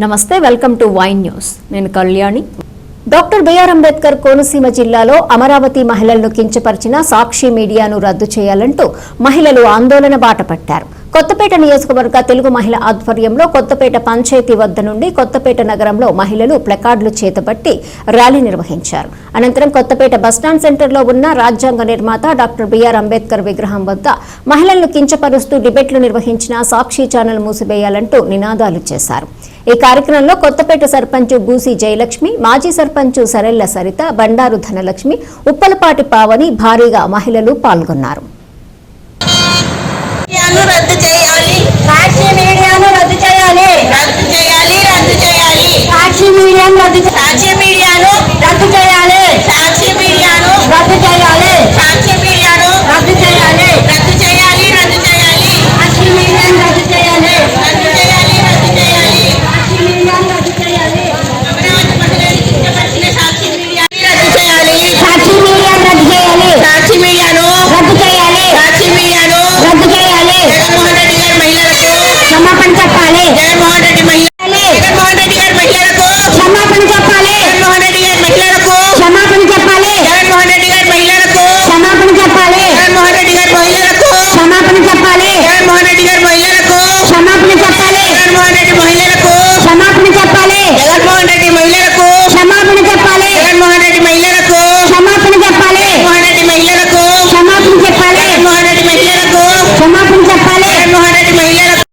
నమస్తే welcome to వైన్ news. నేను Kalyani. Doctor B R Ambedkar Konaseema జిల్లాలో అమరావతి మహిళలను కించపరిచిన సాక్షి మీడియాను రద్దు చేయాలంటూ మహిళలు ఆందోళన బాట పట్టారు. కొత్తపేట నియోజకవర్గ తెలుగు మహిళ ఆధ్వర్యంలో కొత్తపేట పంచాయతీ వద్ద నుండి కొత్తపేట నగరంలో మహిళలు ప్లకార్డులు చేతబట్టి ర్యాలీ నిర్వహించారు. అనంతరం కొత్తపేట బస్టాండ్ సెంటర్లో ఉన్న రాజ్యాంగ నిర్మాత డాక్టర్ బిఆర్ అంబేద్కర్ విగ్రహం వద్ద మహిళలను కించపరుస్తూ డిబేట్లు నిర్వహించిన సాక్షి ఛానల్ మూసివేయాలంటూ నినాదాలు చేశారు. ఈ కార్యక్రమంలో కొత్తపేట సర్పంచ్ బూసి జయలక్ష్మి మాజీ సర్పంచ్ సరెల్ల సరిత బండారు ధనలక్ష్మి ఉప్పలపాటి పావని భారీగా మహిళలు పాల్గొన్నారు. మీడియాను రద్దు जय महाराज मई